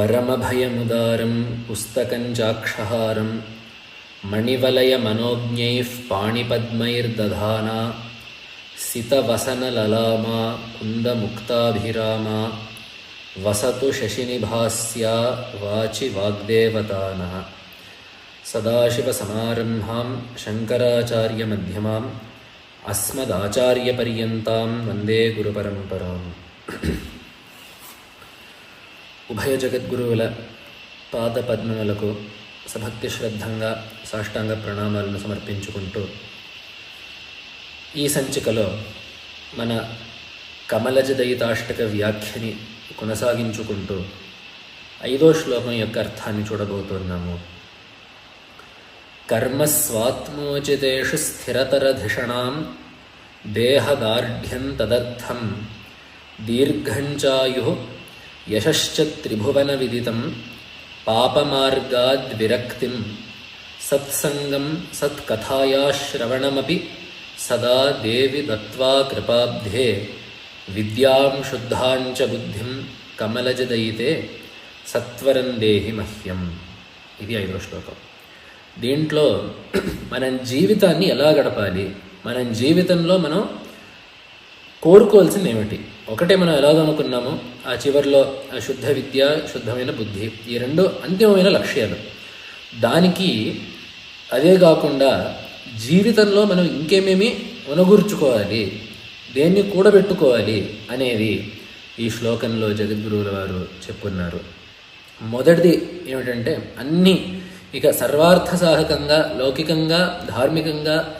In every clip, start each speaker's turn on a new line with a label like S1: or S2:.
S1: परमभयमुदारं पुस्तकं चाक्षहारं मणिवलयमनोज्ञैः पाणिपद्मैर्दधाना सितवसनललामा कुन्दमुक्ताभिरामा वसतु शशिनिभास्या वाचि वाग्देवतानः सदाशिवसमारम्भां शङ्कराचार्यमध्यमाम् अस्मदाचार्यपर्यन्तां वन्दे गुरुपरम्पराम् ఉభయ జగద్గురువుల పాద పద్మములకు సభక్తి శ్రద్ధంగా సాష్టాంగ ప్రణామాలను సమర్పించుకుంటూ ఈ సంచికలో మన కమలజదయితాష్టక వ్యాఖ్యని కొనసాగించుకుంటూ ఐదో శ్లోకం యొక్క అర్థాన్ని చూడబోతున్నాము. కర్మస్వాత్మోచితేషు స్థిరతరధిషణాం దేహదార్ఢ్యం తదర్థం దీర్ఘంచాయు యశ్చ త్రిభువన విదితం పాపమార్గాద్విరక్తిం సత్సంగం సత్కథాయా శ్రవణమపి సదా దేవి దత్వా కృపాబ్ధే విద్యాం శుద్ధాంచ బుద్ధిం కమలజదయితే సత్వరం దేహి మహ్యం ఇది ఐదో శ్లోకం. దీంట్లో మనం జీవితాన్ని ఎలా గడపాలి? మనం జీవితంలో మనం కోరుకోవాల్సింది ఏమిటి? ఒకటే మనం ఎలాగనుకున్నామో ఆ చివరిలో శుద్ధ విద్య శుద్ధమైన బుద్ధి ఈ రెండు అంతిమమైన లక్ష్యాలు. దానికి అదే కాకుండా జీవితంలో మనం ఇంకేమేమి ఉనగూర్చుకోవాలి దేన్ని కూడబెట్టుకోవాలి అనేది ఈ శ్లోకంలో జగద్గురువుల వారు చెప్పున్నారు. మొదటిది ఏమిటంటే అన్నీ ఇక సర్వార్థసాహకంగా లౌకికంగా ధార్మికంగా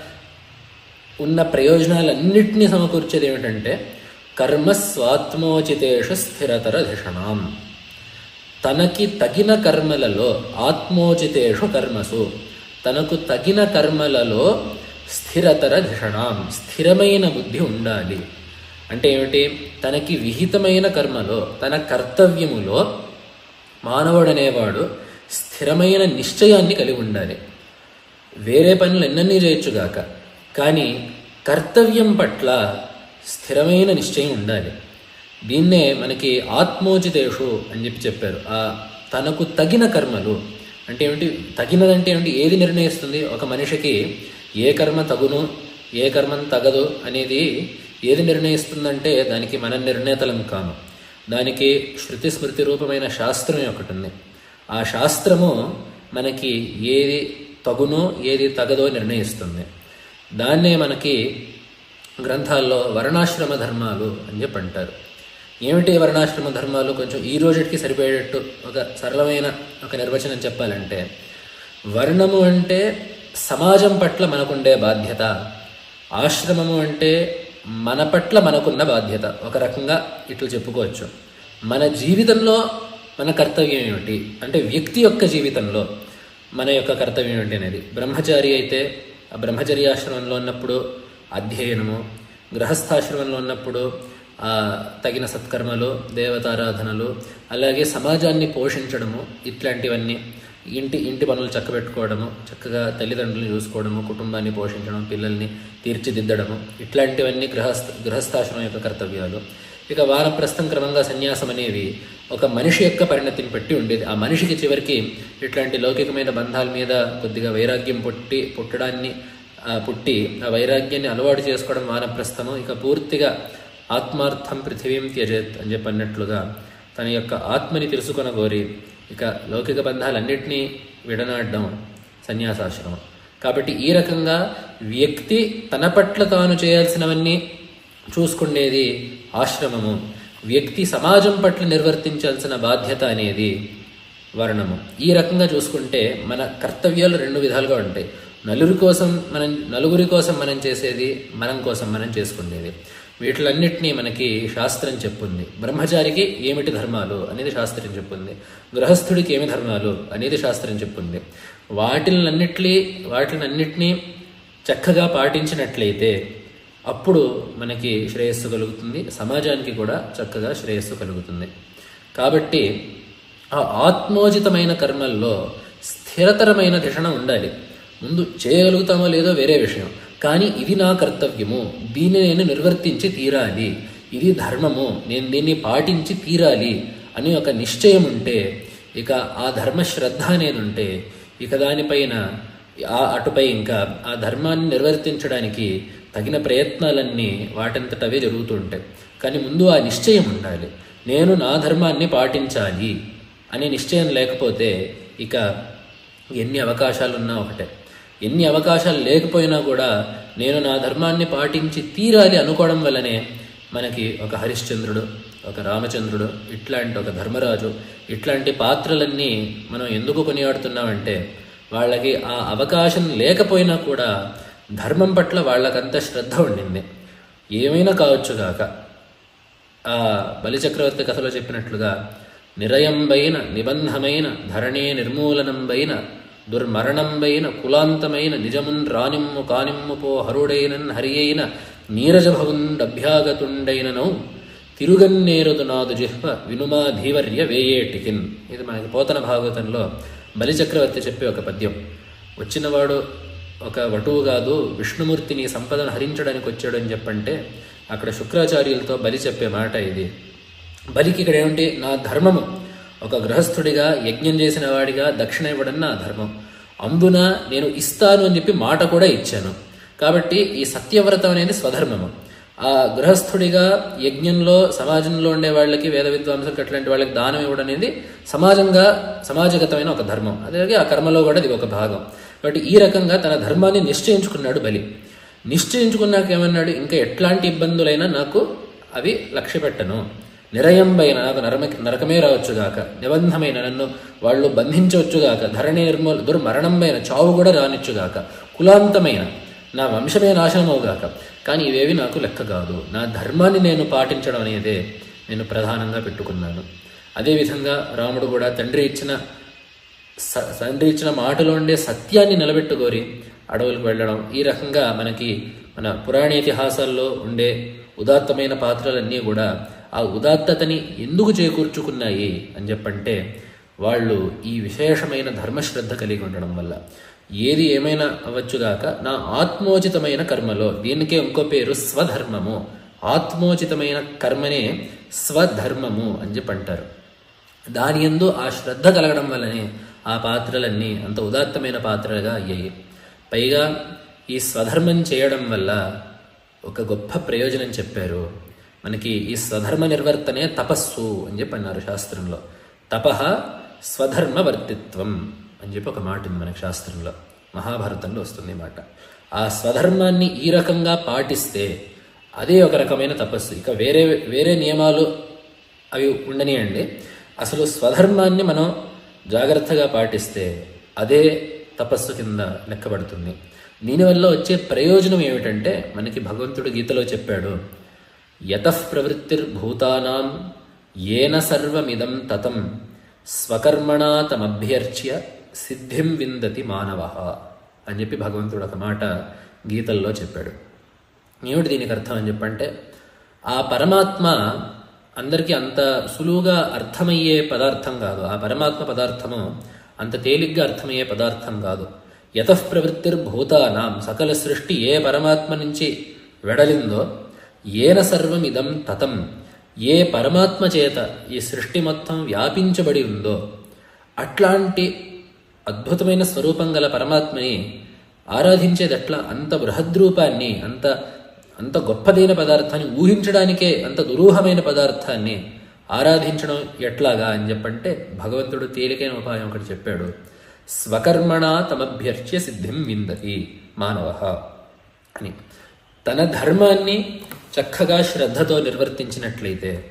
S1: ఉన్న ప్రయోజనాలన్నింటినీ సమకూర్చేది ఏమిటంటే కర్మ స్వాత్మోచితేషు స్థిరతర ధిషణాం తనకి తగిన కర్మలలో ఆత్మోచితేషు కర్మసు తనకు తగిన కర్మలలో స్థిరతర ధిషణాం స్థిరమైన బుద్ధి ఉండాలి అంటే ఏమిటి? తనకి విహితమైన కర్మలో తన కర్తవ్యములో మానవుడనేవాడు స్థిరమైన నిశ్చయాన్ని కలిగి ఉండాలి. వేరే పనులు ఎన్నన్నీ చేయొచ్చుగాక కానీ కర్తవ్యం పట్ల స్థిరమైన నిశ్చయం ఉండాలి. దీన్నే మనకి ఆత్మోచితేషు అని చెప్పి చెప్పారు. ఆ తనకు తగిన కర్మలు అంటే ఏమిటి? తగినదంటే ఏమిటి? ఏది నిర్ణయిస్తుంది? ఒక మనిషికి ఏ కర్మ తగును ఏ కర్మం తగదు అనేది ఏది నిర్ణయిస్తుందంటే దానికి మన నిర్ణేతలం కాము. దానికి శృతి స్మృతి రూపమైన శాస్త్రం ఒకటి ఉంది ఆ శాస్త్రము మనకి ఏది తగునో ఏది తగదో నిర్ణయిస్తుంది. దాన్నే మనకి గ్రంథాల్లో వర్ణాశ్రమ ధర్మాలు అని చెప్పి అంటారు. ఏమిటి వర్ణాశ్రమ ధర్మాలు? కొంచెం ఈ రోజుకి సరిపోయేటట్టు ఒక సరళమైన ఒక నిర్వచనం చెప్పాలంటే వర్ణము అంటే సమాజం పట్ల మనకుండే బాధ్యత ఆశ్రమము అంటే మన పట్ల మనకున్న బాధ్యత. ఒక రకంగా ఇట్లు చెప్పుకోవచ్చు. మన జీవితంలో మన కర్తవ్యం ఏమిటి? అంటే వ్యక్తి యొక్క జీవితంలో మన యొక్క కర్తవ్యం ఏమిటి అనేది. బ్రహ్మచారి అయితే ఆ బ్రహ్మచర్యాశ్రమంలో ఉన్నప్పుడు అధ్యయనము. గృహస్థాశ్రమంలో ఉన్నప్పుడు తగిన సత్కర్మలు దేవతారాధనలు అలాగే సమాజాన్ని పోషించడము ఇట్లాంటివన్నీ. ఇంటి ఇంటి పనులు చక్కబెట్టుకోవడము చక్కగా తల్లిదండ్రులను చూసుకోవడము కుటుంబాన్ని పోషించడం పిల్లల్ని తీర్చిదిద్దడము ఇట్లాంటివన్నీ గృహస్థ గృహస్థాశ్రమం యొక్క కర్తవ్యాలు. ఇక వానప్రస్థం క్రమంగా సన్యాసం అనేవి ఒక మనిషి యొక్క పరిణతిని పెట్టి ఉండేది. ఆ మనిషికి చివరికి ఇట్లాంటి లౌకికమైన బంధాల మీద కొద్దిగా వైరాగ్యం పుట్టి పుట్టడాన్ని పుట్టి ఆ వైరాగ్యాన్ని అలవాటు చేసుకోవడం వానప్రస్థము ఇక పూర్తిగా ఆత్మార్థం పృథివీం త్యజేత్ అని చెప్పి అన్నట్లుగా తన యొక్క ఆత్మని తెలుసుకొనగోరి ఇక లౌకిక బంధాలన్నింటినీ విడనాడడం సన్యాసాశ్రమం. కాబట్టి ఈ రకంగా వ్యక్తి తన పట్ల తాను చేయాల్సినవన్నీ చూసుకునేది ఆశ్రమము. వ్యక్తి సమాజం పట్ల నిర్వర్తించాల్సిన బాధ్యత అనేది వర్ణము. ఈ రకంగా చూసుకుంటే మన కర్తవ్యాలు రెండు విధాలుగా ఉంటాయి. నలుగురి కోసం మనం నలుగురి కోసం మనం చేసేది మనం కోసం మనం చేసుకునేది. వీటిలన్నింటినీ మనకి శాస్త్రం చెప్పుంది. బ్రహ్మచారికి ఏమిటి ధర్మాలు అనేది శాస్త్రం చెప్పుంది. గృహస్థుడికి ఏమి ధర్మాలు అనేది శాస్త్రం చెప్పుంది. వాటిలన్నిటి వాటినన్నిటినీ చక్కగా పాటించినట్లయితే అప్పుడు మనకి శ్రేయస్సు కలుగుతుంది. సమాజానికి కూడా చక్కగా శ్రేయస్సు కలుగుతుంది. కాబట్టి ఆ ఆత్మోజితమైన కర్మల్లో స్థిరతరమైన ధిషణ ఉండాలి. ముందు చేయగలుగుతామో లేదో వేరే విషయం. కానీ ఇది నా కర్తవ్యము. దీన్ని నేను నిర్వర్తించి తీరాలి. ఇది ధర్మము. నేను దీన్ని పాటించి తీరాలి అని ఒక నిశ్చయం ఉంటే ఇక ఆ ధర్మశ్రద్ధ అనేది ఉంటే ఇక దానిపైన ఆ అటుపై ఇంకా ఆ ధర్మాన్ని నిర్వర్తించడానికి తగిన ప్రయత్నాలన్నీ వాటంతటవే జరుగుతూ ఉంటాయి కానీ ముందు ఆ నిశ్చయం ఉండాలి. నేను నా ధర్మాన్ని పాటించాలి అనే నిశ్చయం లేకపోతే ఇక ఎన్ని అవకాశాలున్నా ఒకటే. ఎన్ని అవకాశాలు లేకపోయినా కూడా నేను నా ధర్మాన్ని పాటించి తీరాలి అనుకోవడం వల్లనే మనకి ఒక హరిశ్చంద్రుడు ఒక రామచంద్రుడు ఇట్లాంటి ఒక ధర్మరాజు ఇట్లాంటి పాత్రలన్నీ మనం ఎందుకు కొనియాడుతున్నామంటే వాళ్ళకి ఆ అవకాశం లేకపోయినా కూడా ధర్మం పట్ల వాళ్ళకంత శ్రద్ధ ఉండింది. ఏమైనా కావచ్చు కాక. ఆ బలిచక్రవర్తి కథలో చెప్పినట్లుగా నిరయంబైన నిబంధమైన ధరణే నిర్మూలనంబైన దుర్మరణంబైన కులాంతమైన నిజమున్ రానిమ్ము కానిమ్ము పో హరుడైనన్ హరియైన నీరజభవుండభ్యాగతుండైననౌ తిరుగన్నేరుదు నాదు జిహ్వ వినుమా ధీవర్య వేయేటికిన్. ఇది మనకి పోతన భాగవతంలో బలిచక్రవర్తి చెప్పే ఒక పద్యం. వచ్చినవాడు ఒక వటువు కాదు విష్ణుమూర్తిని సంపదను హరించడానికి వచ్చాడని చెప్పంటే అక్కడ శుక్రాచార్యులతో బలి చెప్పే మాట ఇది. బలికి ఇక్కడ ఏమిటి నా ధర్మము. ఒక గృహస్థుడిగా యజ్ఞం చేసిన వాడిగా దక్షిణ ఇవ్వడం నా ధర్మం. అందున నేను ఇస్తాను అని చెప్పి మాట కూడా ఇచ్చాను. కాబట్టి ఈ సత్యవ్రతం అనేది స్వధర్మము. ఆ గృహస్థుడిగా యజ్ఞంలో సమాజంలో ఉండే వాళ్ళకి వేద విద్వాంసులకు అట్లాంటి వాళ్ళకి దానం ఇవ్వడం అనేది సమాజంగా సమాజగతమైన ఒక ధర్మం. అదే ఆ కర్మలో కూడా ఇది ఒక భాగం. కాబట్టి ఈ రకంగా తన ధర్మాన్ని నిశ్చయించుకున్నాడు బలి. నిశ్చయించుకున్నాక ఏమన్నాడు? ఇంకా ఎట్లాంటి ఇబ్బందులైనా నాకు అవి లక్ష్య పెట్టను నిరయంబైన నాకు నరమ నరకమే రావచ్చుగాక నిబంధమైన నన్ను వాళ్ళు బంధించవచ్చుగాక ధరణి నిర్మూల దుర్మరణంబైన చావు కూడా రానిచ్చుగాక కులాంతమైన నా వంశమే నాశనమవుగాక కానీ ఇవేవి నాకు లెక్క కాదు. నా ధర్మాన్ని నేను పాటించడం అనేదే నేను ప్రధానంగా పెట్టుకున్నాను. అదేవిధంగా రాముడు కూడా తండ్రి ఇచ్చిన స- తండ్రి ఇచ్చిన మాటలో ఉండే సత్యాన్ని నిలబెట్టుకోరి అడవులకు వెళ్ళడం ఈ రకంగా మనకి మన పురాణ ఇతిహాసాల్లో ఉండే ఉదాత్తమైన పాత్రలన్నీ కూడా ఆ ఉదాత్తతని ఎందుకు చేకూర్చుకున్నాయి అని చెప్పంటే వాళ్ళు ఈ విశేషమైన ధర్మశ్రద్ధ కలిగి ఉండడం వల్ల. ఏది ఏమైనా అవ్వచ్చుగాక నా ఆత్మోచితమైన కర్మలో దీనికే ఇంకో పేరు స్వధర్మము. ఆత్మోచితమైన కర్మనే స్వధర్మము అని చెప్పి అంటారు. దాని ఎందు ఆ శ్రద్ధ కలగడం వల్లనే ఆ పాత్రలన్నీ అంత ఉదాత్తమైన పాత్రలుగా అయ్యాయి. పైగా ఈ స్వధర్మం చేయడం వల్ల ఒక గొప్ప ప్రయోజనం చెప్పారు. మనకి ఈ స్వధర్మ నిర్వర్తనే తపస్సు అని చెప్పి అన్నారు శాస్త్రంలో. తపః స్వధర్మవర్తిత్వం అని చెప్పి ఒక మాట ఉంది మనకి శాస్త్రంలో. మహాభారతంలో వస్తుంది మాట. ఆ స్వధర్మాన్ని ఈ రకంగా పాటిస్తే అదే ఒక రకమైన తపస్సు. ఇక వేరే వేరే నియమాలు అవి ఉండనియండి. అసలు స్వధర్మాన్ని మనం జాగ్రత్తగా పాటిస్తే అదే తపస్సు కింద లెక్కబడుతుంది. దీనివల్ల వచ్చే ప్రయోజనం ఏమిటంటే మనకి భగవంతుడు గీతలో చెప్పాడు యతః ఏన సర్వమిదం తతం స్వకర్మణా తమభ్యర్చ్య సిద్ధిం విందతి మానవ అని చెప్పి భగవంతుడు ఒక మాట గీతల్లో చెప్పాడు. ఏమిటి దీనికి అర్థం అని చెప్పంటే ఆ పరమాత్మ అందరికీ అంత సులువుగా అర్థమయ్యే పదార్థం కాదు. ఆ పరమాత్మ పదార్థము అంత తేలిగ్గా అర్థమయ్యే పదార్థం కాదు. యతః ప్రవృత్తిర్భూతానాం సకల సృష్టి ఏ పరమాత్మ నుంచి వెడలిందో ఏన సర్వం ఇదం తతం. ఏ పరమాత్మ చేత ఈ సృష్టి మొత్తం వ్యాపించబడి ఉందో అట్లాంటి అద్భుతమైన స్వరూపం గల పరమాత్మని ఆరాధించేదట్లా అంత బృహద్రూపాన్ని అంత అంత గొప్పదైన పదార్థాన్ని ఊహించడానికే అంత దురూహమైన పదార్థాన్ని ఆరాధించడం ఎట్లాగా అని చెప్పంటే భగవంతుడు తేలికైన ఉపాయం ఒకటి చెప్పాడు. స్వకర్మణ తమభ్యర్చ్య సిద్ధిం విందతి మానవ అని. తన ధర్మాన్ని చక్కగా శ్రద్ధతో నిర్వర్తించినట్లయితే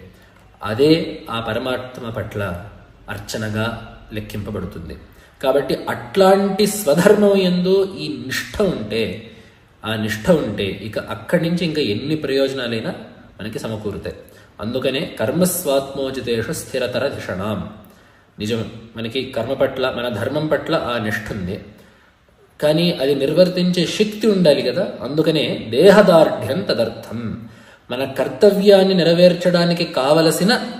S1: అదే ఆ పరమాత్మ పట్ల అర్చనగా లెక్కింపబడుతుంది. కాబట్టి అట్లాంటి స్వధర్మం ఎందు ఈ నిష్ఠ ఉంటే ఆ నిష్ఠ ఉంటే ఇక అక్కడి నుంచి ఇంకా ఎన్ని ప్రయోజనాలైనా మనకి సమకూరుతాయి. అందుకనే కర్మస్వాత్మోచితేషు స్థిరతర ధిషణాం. నిజం మనకి కర్మ పట్ల మన ధర్మం పట్ల ఆ నిష్ఠ ఉంది. కానీ అది నిర్వర్తించే శక్తి ఉండాలి కదా. అందుకనే దేహదార్ఢ్యం తదర్థం. మన కర్తవ్యాన్ని నెరవేర్చడానికి కావలసిన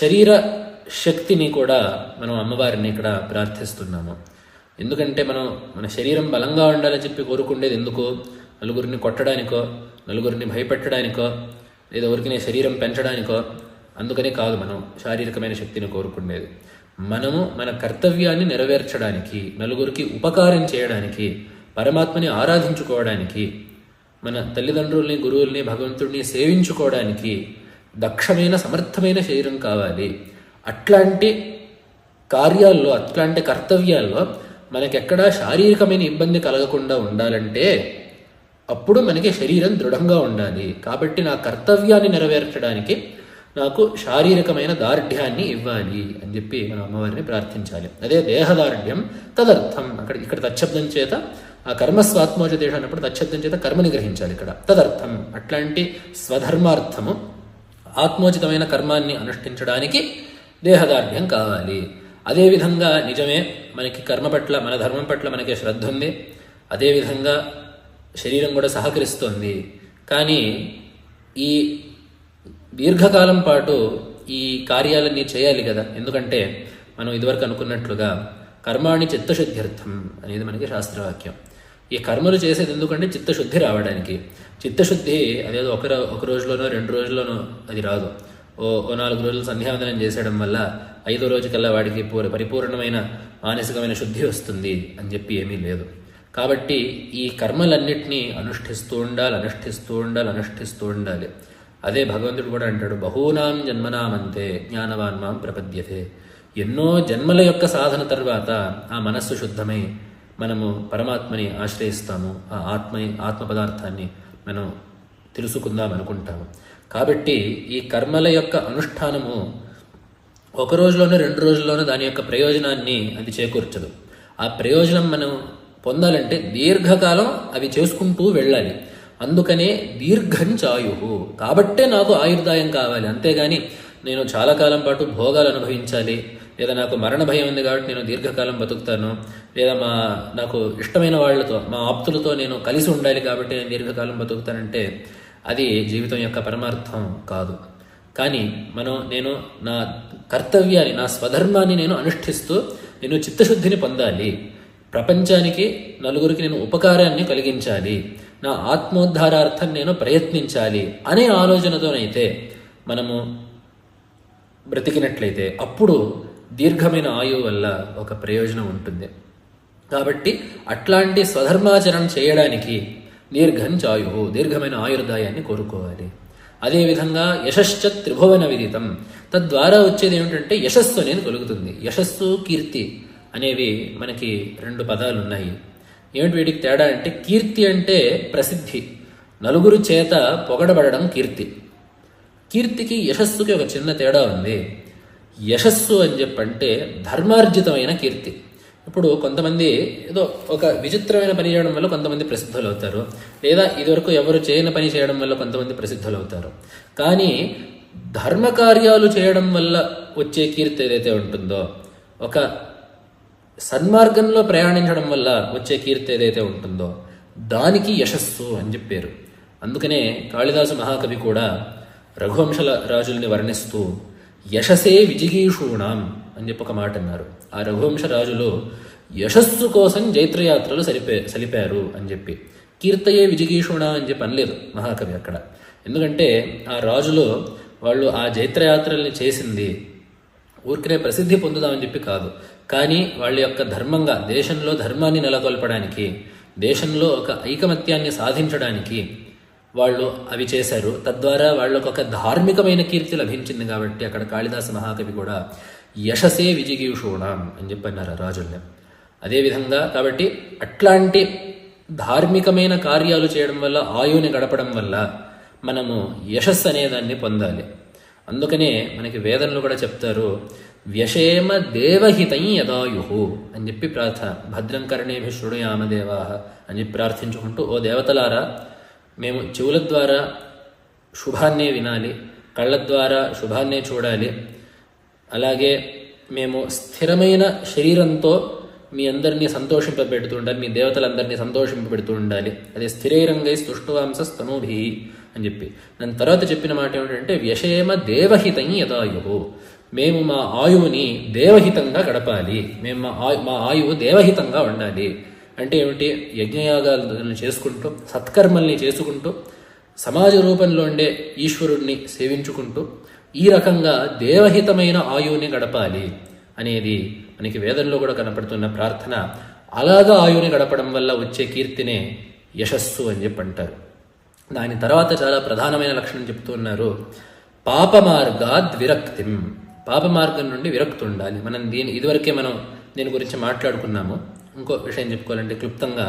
S1: శరీర శక్తిని కూడా మనం అమ్మవారిని ఇక్కడ ప్రార్థిస్తున్నాము. ఎందుకంటే మనం మన శరీరం బలంగా ఉండాలని చెప్పి కోరుకుండేది ఎందుకు? నలుగురిని కొట్టడానికో? నలుగురిని భయపెట్టడానికో? లేదా ఎవరికి శరీరం పెంచడానికో? అందుకనే కాదు మనం శారీరకమైన శక్తిని కోరుకునేది మనము మన కర్తవ్యాన్ని నెరవేర్చడానికి నలుగురికి ఉపకారం చేయడానికి పరమాత్మని ఆరాధించుకోవడానికి మన తల్లిదండ్రుల్ని గురువుల్ని భగవంతుడిని సేవించుకోవడానికి దక్షమైన సమర్థమైన శరీరం కావాలి. అట్లాంటి కార్యాల్లో అట్లాంటి కర్తవ్యాల్లో మనకెక్కడా శారీరకమైన ఇబ్బంది కలగకుండా ఉండాలంటే అప్పుడు మనకి శరీరం దృఢంగా ఉండాలి. కాబట్టి నా కర్తవ్యాన్ని నెరవేర్చడానికి నాకు శారీరకమైన దార్ఢ్యాన్ని ఇవ్వాలి అని చెప్పి మన అమ్మవారిని ప్రార్థించాలి. అదే దేహదార్ఢ్యం తదర్థం. అక్కడ ఇక్కడ తచ్చబ్దం చేత ఆ కర్మ కర్మస్వాత్మోజదేశ అన్నప్పుడు తచ్చబ్దం చేత కర్మని గ్రహించాలి ఇక్కడ. తదర్థం. అట్లాంటి స్వధర్మార్థము ఆత్మోచితమైన కర్మాన్ని అనుష్ఠించడానికి దేహదార్ఢ్యం కావాలి. అదేవిధంగా నిజమే మనకి కర్మ పట్ల మన ధర్మం పట్ల మనకి శ్రద్ధ ఉంది. అదేవిధంగా శరీరం కూడా సహకరిస్తోంది. కానీ ఈ దీర్ఘకాలం పాటు ఈ కార్యాలన్నీ చేయాలి కదా. ఎందుకంటే మనం ఇదివరకు అనుకున్నట్లుగా కర్మాణి చిత్తశుద్ధ్యర్థం అనేది మనకి శాస్త్రవాక్యం. ఈ కర్మలు చేసేది ఎందుకంటే చిత్తశుద్ధి రావడానికి. చిత్తశుద్ధి అదేదో ఒక ఒక రోజులోనో రెండు రోజుల్లోనో అది రాదు. ఓ ఓ నాలుగు రోజులు సంధ్యావందనం చేసేయడం వల్ల ఐదో రోజుకల్లా వాడికి పూర పరిపూర్ణమైన మానసికమైన శుద్ధి వస్తుంది అని చెప్పి ఏమీ లేదు. కాబట్టి ఈ కర్మలన్నింటినీ అనుష్ఠిస్తూ ఉండాలి అనుష్ఠిస్తూ ఉండాలి అనుష్ఠిస్తూ ఉండాలి. అదే భగవంతుడు కూడా అంటాడు బహూనాం జన్మనామంతే జ్ఞానవాన్ మాం ప్రపద్యతే. ఎన్నో జన్మల యొక్క సాధన తర్వాత ఆ మనస్సు శుద్ధమై మనము పరమాత్మని ఆశ్రయిస్తాము ఆ ఆత్మ ఆత్మ పదార్థాన్ని మనం తెలుసుకుందాం అనుకుంటాము. కాబట్టి ఈ కర్మల యొక్క అనుష్ఠానము ఒక రోజులోనూ రెండు రోజుల్లోనూ దాని యొక్క ప్రయోజనాన్ని అది చేకూర్చదు. ఆ ప్రయోజనం మనం పొందాలంటే దీర్ఘకాలం అవి చేసుకుంటూ వెళ్ళాలి. అందుకనే దీర్ఘంచాయు కాబట్టే నాకు ఆయుర్దాయం కావాలి. అంతేగాని నేను చాలా కాలం పాటు భోగాలు అనుభవించాలి. లేదా నాకు మరణ భయం ఉంది కాబట్టి నేను దీర్ఘకాలం బతుకుతాను. లేదా మా నాకు ఇష్టమైన వాళ్ళతో మా ఆప్తులతో నేను కలిసి ఉండాలి కాబట్టి నేను దీర్ఘకాలం బతుకుతానంటే అది జీవితం యొక్క పరమార్థం కాదు. కానీ మనం నేను నా కర్తవ్యాన్ని నా స్వధర్మాన్ని నేను అనుష్ఠిస్తూ నేను చిత్తశుద్ధిని పొందాలి. ప్రపంచానికి నలుగురికి నేను ఉపకారాన్ని కలిగించాలి. నా ఆత్మోద్ధారార్థం నేను ప్రయత్నించాలి అనే ఆలోచనతోనైతే మనము బ్రతికినట్లయితే అప్పుడు దీర్ఘమైన ఆయువు వల్ల ఒక ప్రయోజనం ఉంటుంది. కాబట్టి అట్లాంటి స్వధర్మాచరణ చేయడానికి దీర్ఘంచాయువు దీర్ఘమైన ఆయుర్దాయాన్ని కోరుకోవాలి. అదేవిధంగా యశశ్చ త్రిభువన విదితం. తద్వారా వచ్చేది ఏమిటంటే యశస్సు అనేది కలుగుతుంది. యశస్సు కీర్తి అనేవి మనకి రెండు పదాలు ఉన్నాయి ఏమిటి వీటికి తేడా అంటే కీర్తి అంటే ప్రసిద్ధి. నలుగురు చేత పొగడబడడం కీర్తి. కీర్తికి యశస్సుకి ఒక చిన్న తేడా ఉంది. యశస్సు అని చెప్పంటే ధర్మార్జితమైన కీర్తి. ఇప్పుడు కొంతమంది ఏదో ఒక విచిత్రమైన పని చేయడం వల్ల కొంతమంది ప్రసిద్ధులు అవుతారు లేదా ఇదివరకు ఎవరు చేయని పని చేయడం వల్ల కొంతమంది ప్రసిద్ధులు అవుతారు కానీ ధర్మ కార్యాలు చేయడం వల్ల వచ్చే కీర్తి ఏదైతే ఉంటుందో ఒక సన్మార్గంలో ప్రయాణించడం వల్ల వచ్చే కీర్తి ఏదైతే ఉంటుందో దానికి యశస్సు అని చెప్పారు. అందుకనే కాళిదాసు మహాకవి కూడా రఘువంశల రాజుల్ని వర్ణిస్తూ యశసే విజిగీషూణాం అని చెప్పి ఒక మాట అన్నారు. ఆ రఘువంశ రాజులు యశస్సు కోసం జైత్రయాత్రలు సరిపే సలిపారు అని చెప్పి. కీర్తయే విజిగీషుణ అని చెప్పి అనలేదు మహాకవి అక్కడ. ఎందుకంటే ఆ రాజులు వాళ్ళు ఆ జైత్రయాత్రల్ని చేసింది ఊరికనే ప్రసిద్ధి పొందుదామని చెప్పి కాదు. కానీ వాళ్ళ యొక్క ధర్మంగా దేశంలో ధర్మాన్ని నెలకొల్పడానికి దేశంలో ఒక ఐకమత్యాన్ని సాధించడానికి వాళ్ళు అవి చేశారు. తద్వారా వాళ్ళకు ఒక ధార్మికమైన కీర్తి లభించింది కాబట్టి అక్కడ కాళిదాస మహాకవి కూడా యశసే విజిగీషూణం అని చెప్పన్నారు రాజుల్ని. అదేవిధంగా కాబట్టి అట్లాంటి ధార్మికమైన కార్యాలు చేయడం వల్ల ఆయువుని గడపడం వల్ల మనము యశస్సు అనేదాన్ని పొందాలి. అందుకనే మనకి వేదంలో కూడా చెప్తారు వ్యషేమ దేవహితం యదాయు అని చెప్పి ప్రార్థన భద్రం కర్ణేభి శృణుయామ దేవా అని చెప్పి ప్రార్థించుకుంటూ ఓ దేవతలారా మేము చెవుల ద్వారా శుభాన్నే వినాలి కళ్ళ ద్వారా శుభాన్నే చూడాలి. అలాగే మేము స్థిరమైన శరీరంతో మీ అందరినీ సంతోషింపబెడుతూ ఉండాలి మీ దేవతలందరినీ సంతోషింపబెడుతూ ఉండాలి అదే స్థిరైరంగై స్తుష్టువాంస స్తనూభి అని చెప్పి. దాని తర్వాత చెప్పిన మాట ఏమిటంటే వ్యషేమ దేవహితం యదాయు మేము మా ఆయువుని దేవహితంగా గడపాలి. మేము మా ఆయు మా ఆయువు దేవహితంగా ఉండాలి. అంటే ఏమిటి? యజ్ఞయాగాలను చేసుకుంటూ సత్కర్మల్ని చేసుకుంటూ సమాజ రూపంలో ఉండే ఈశ్వరుణ్ణి సేవించుకుంటూ ఈ రకంగా దేవహితమైన ఆయువుని గడపాలి అనేది మనకి వేదంలో కూడా కనపడుతున్న ప్రార్థన. అలాగా ఆయువుని గడపడం వల్ల వచ్చే కీర్తినే యశస్సు అని చెప్పి అంటారు. దాని తర్వాత చాలా ప్రధానమైన లక్షణం చెప్తున్నారు పాప మార్గాద్ పాప మార్గం నుండి విరక్తి ఉండాలి మనం దీని ఇదివరకే మనం దీని గురించి మాట్లాడుకున్నాము. ఇంకో విషయం చెప్పుకోవాలంటే క్లుప్తంగా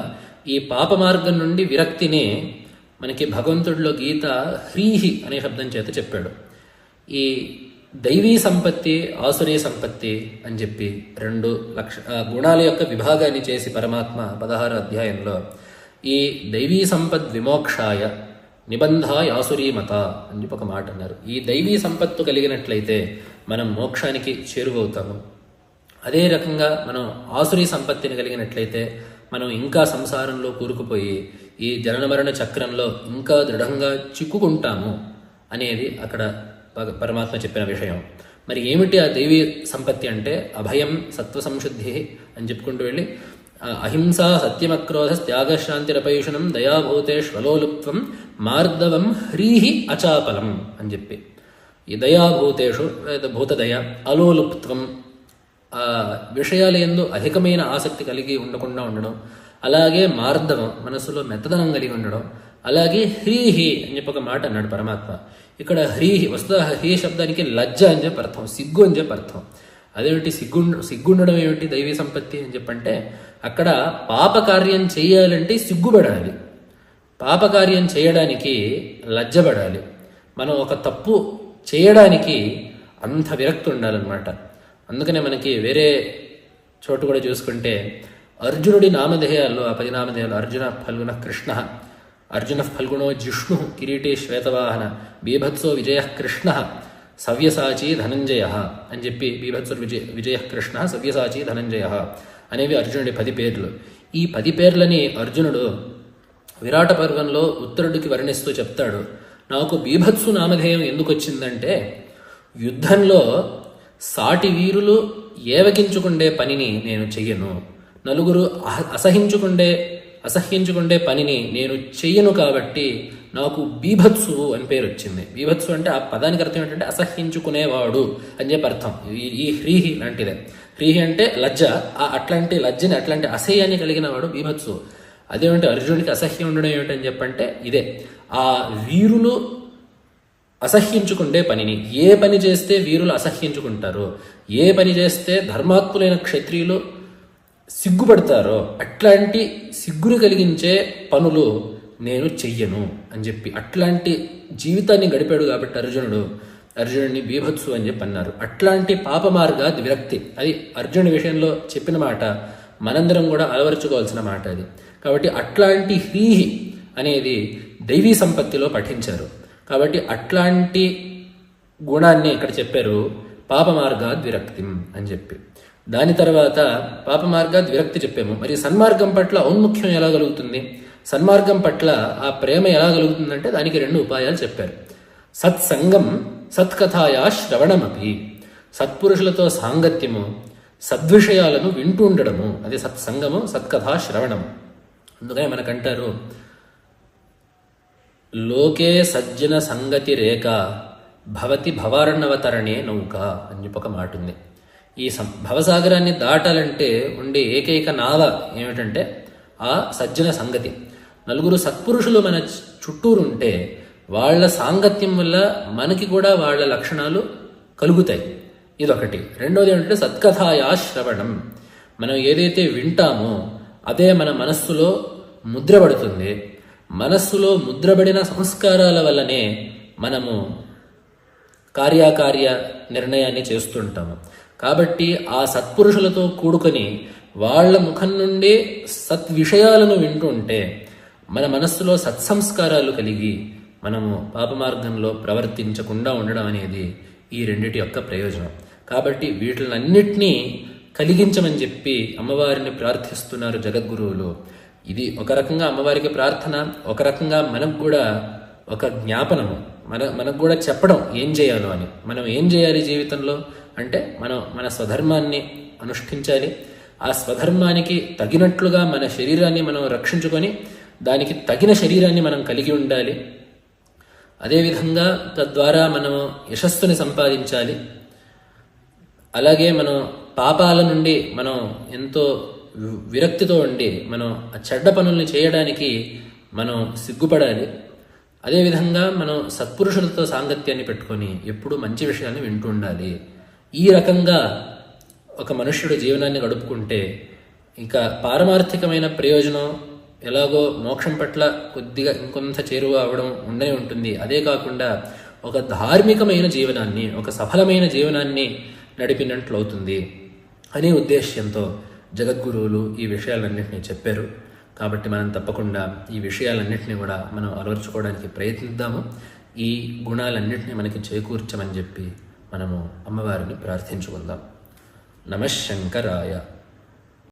S1: ఈ పాప మార్గం నుండి విరక్తిని మనకి భగవంతుడిలో గీత హ్రీహి అనే శబ్దం చేత చెప్పాడు. ఈ దైవీ సంపత్తి ఆసురీ సంపత్తి అని చెప్పి రెండు లక్ష గుణాల యొక్క విభాగాన్ని చేసి పరమాత్మ పదహారు అధ్యాయంలో ఈ దైవీ సంపద్ విమోక్షాయ నిబంధాయ ఆసురీమత అని చెప్పి ఒక మాట అన్నారు. ఈ దైవీ సంపత్తు కలిగినట్లయితే మనం మోక్షానికి చేరువవుతాము. అదే రకంగా మనం ఆసురీ సంపత్తిని కలిగినట్లయితే మనం ఇంకా సంసారంలో కూరుకుపోయి ఈ జనన మరణ చక్రంలో ఇంకా దృఢంగా చిక్కుకుంటాము అనేది అక్కడ పరమాత్మ చెప్పిన విషయం. మరి ఏమిటి ఆ దైవీ సంపత్తి అంటే? అభయం సత్వ సంశుద్ధి అని చెప్పుకుంటూ వెళ్ళి ఆ, అహింస సత్యమక్రోధ త్యాగశాంతిరపైషణం దయాభూతేష్వలోలుప్త్వం మార్దవం హ్రీహి అచాపలం అని చెప్పి. ఈ దయాభూతేషు లేదా భూతదయ అలోలుప్త్వం విషయాల ఎందు అధికమైన ఆసక్తి కలిగి ఉండకుండా ఉండడం అలాగే మార్దవం మనసులో మెత్తదనం కలిగి ఉండడం అలాగే హ్రీహి అని చెప్పి ఒక మాట అన్నాడు పరమాత్మ. ఇక్కడ హ్రీహి వస్తు హ్రీ శబ్దానికి లజ్జ అని చెప్పి అర్థం సిగ్గు అని చెప్పి అర్థం. అదేమిటి సిగ్గు సిగ్గుండడం ఏమిటి దైవీ సంపత్తి అని చెప్పంటే అక్కడ పాపకార్యం చేయాలంటే సిగ్గుపడాలి. పాపకార్యం చేయడానికి లజ్జపడాలి. మనం ఒక తప్పు చేయడానికి అంత విరక్తి ఉండాలన్నమాట. అందుకనే మనకి వేరే చోటు కూడా చూసుకుంటే అర్జునుడి నామధేయాల్లో ఆ పది నామధేయాలు అర్జున ఫల్గుణ కృష్ణ అర్జున ఫల్గుణో జిష్ణు కిరీటి శ్వేతవాహన బీభత్సో విజయ కృష్ణ సవ్యసాచి ధనంజయ అని చెప్పి బీభత్సో విజయ విజయ కృష్ణ సవ్యసాచి ధనంజయ అనేవి అర్జునుడి పది పేర్లు. ఈ పది పేర్లని అర్జునుడు విరాట పర్వంలో ఉత్తరుడికి వర్ణిస్తూ చెప్తాడు. నాకు బీభత్సు నామధేయం ఎందుకు వచ్చిందంటే యుద్ధంలో సాటి వీరులు ఏవగించుకుండే పనిని నేను చెయ్యను. నలుగురు అసహించుకుండే అసహ్యించుకుండే పనిని నేను చెయ్యను కాబట్టి నాకు బీభత్సు అని పేరు వచ్చింది బీభత్సు అంటే ఆ పదానికి అర్థం ఏంటంటే అసహ్యించుకునేవాడు అని చెప్పి అర్థం. ఈ- ఈ హ్రీహి లాంటిదే. హ్రీహి అంటే లజ్జ. ఆ అట్లాంటి లజ్జని అట్లాంటి అసహ్యాన్ని కలిగిన వాడు బీభత్సు. అదేమంటే అర్జునుడికి అసహ్యం ఉండడం ఏమిటని చెప్పంటే ఇదే ఆ వీరులు అసహ్యించుకుండే పనిని ఏ పని చేస్తే వీరులు అసహ్యించుకుంటారో ఏ పని చేస్తే ధర్మాత్ములైన క్షత్రియులు సిగ్గుపడతారో అట్లాంటి సిగ్గును కలిగించే పనులు నేను చెయ్యను అని చెప్పి అట్లాంటి జీవితాన్ని గడిపాడు కాబట్టి అర్జునుడు అర్జునుడిని బీభత్సు అని చెప్పి అన్నారు. అట్లాంటి పాప మార్గ విరక్తి అది అర్జునుడి విషయంలో చెప్పిన మాట మనందరం కూడా అలవరుచుకోవాల్సిన మాట అది. కాబట్టి అట్లాంటి హ్రీహి అనేది దైవీ సంపత్తిలో పఠించారు. కాబట్టి అట్లాంటి గుణాన్ని ఇక్కడ చెప్పారు పాప మార్గాద్ విరక్తిం అని చెప్పి. దాని తర్వాత పాప మార్గాద్ విరక్తి చెప్పాము. మరి సన్మార్గం పట్ల ఔన్ముఖ్యం ఎలా కలుగుతుంది? సన్మార్గం పట్ల ఆ ప్రేమ ఎలా కలుగుతుందంటే దానికి రెండు ఉపాయాలు చెప్పారు. సత్సంగం సత్కథాయా శ్రవణమపి. సత్పురుషులతో సాంగత్యము సద్విషయాలను వింటూ ఉండడము. అది సత్సంగము సత్కథా శ్రవణము. అందుకని మనకంటారు లోకే సజ్జన సంగతి రేఖ భవతి భవారణవతరణే నౌక అని చెప్పి ఒక మాట ఉంది ఈ సం భవసాగరాన్ని దాటాలంటే ఉండే ఏకైక నావ ఏమిటంటే ఆ సజ్జన సంగతి. నలుగురు సత్పురుషులు మన చుట్టూరు చుట్టూరుంటే వాళ్ళ సాంగత్యం వల్ల మనకి కూడా వాళ్ళ లక్షణాలు కలుగుతాయి. ఇదొకటి. రెండోది ఏంటంటే సత్కథాయా శ్రవణం మనం ఏదైతే వింటామో అదే మన మనస్సులో ముద్రపడుతుంది మనస్సులో ముద్రపడిన సంస్కారాల వల్లనే మనము కార్యకార్య నిర్ణయాన్ని చేస్తుంటాము. కాబట్టి ఆ సత్పురుషులతో కూడుకొని వాళ్ళ ముఖం నుండి సత్విషయాలను వింటుంటే మన మనస్సులో సత్సంస్కారాలు కలిగి మనము పాప మార్గంలో ప్రవర్తించకుండా ఉండడం అనేది ఈ రెండిటి యొక్క ప్రయోజనం. కాబట్టి వీటిలన్నిటినీ కలిగించమని చెప్పి అమ్మవారిని ప్రార్థిస్తున్నారు జగద్గురువులు. ఇది ఒక రకంగా అమ్మవారికి ప్రార్థన ఒక రకంగా మనకు కూడా ఒక జ్ఞాపనము. మన మనకు కూడా చెప్పడం ఏం చేయాలో అని. మనం ఏం చేయాలి జీవితంలో? అంటే మనం మన స్వధర్మాన్ని అనుష్ఠించాలి. ఆ స్వధర్మానికి తగినట్లుగా మన శరీరాన్ని మనం రక్షించుకొని దానికి తగిన శరీరాన్ని మనం కలిగి ఉండాలి. అదేవిధంగా తద్వారా మనం యశస్సుని సంపాదించాలి. అలాగే మనం పాపాల నుండి మనం ఎంతో వి- విరక్తితో ఉండి మనం ఆ చెడ్డ పనుల్ని చేయడానికి మనం సిగ్గుపడాలి. అదేవిధంగా మనం సత్పురుషులతో సాంగత్యాన్ని పెట్టుకొని ఎప్పుడూ మంచి విషయాన్ని వింటూ ఉండాలి. ఈ రకంగా ఒక మనుష్యుడు జీవనాన్ని గడుపుకుంటే ఇంకా పారమార్థికమైన ప్రయోజనం ఎలాగో మోక్షం పట్ల కొద్దిగా ఇంకొంత చేరువ అవడం ఉండనే ఉంటుంది. అదే కాకుండా ఒక ధార్మికమైన జీవనాన్ని ఒక సఫలమైన జీవనాన్ని నడిపినట్లు అవుతుంది అనే ఉద్దేశ్యంతో జగద్గురువులు ఈ విషయాలన్నింటినీ చెప్పారు. కాబట్టి మనం తప్పకుండా ఈ విషయాలన్నింటినీ కూడా మనం అలవర్చుకోవడానికి ప్రయత్నిద్దాము. ఈ గుణాలన్నింటినీ మనకి చేకూర్చమని చెప్పి మనము అమ్మవారిని ప్రార్థించుకుందాం. నమశంకరాయ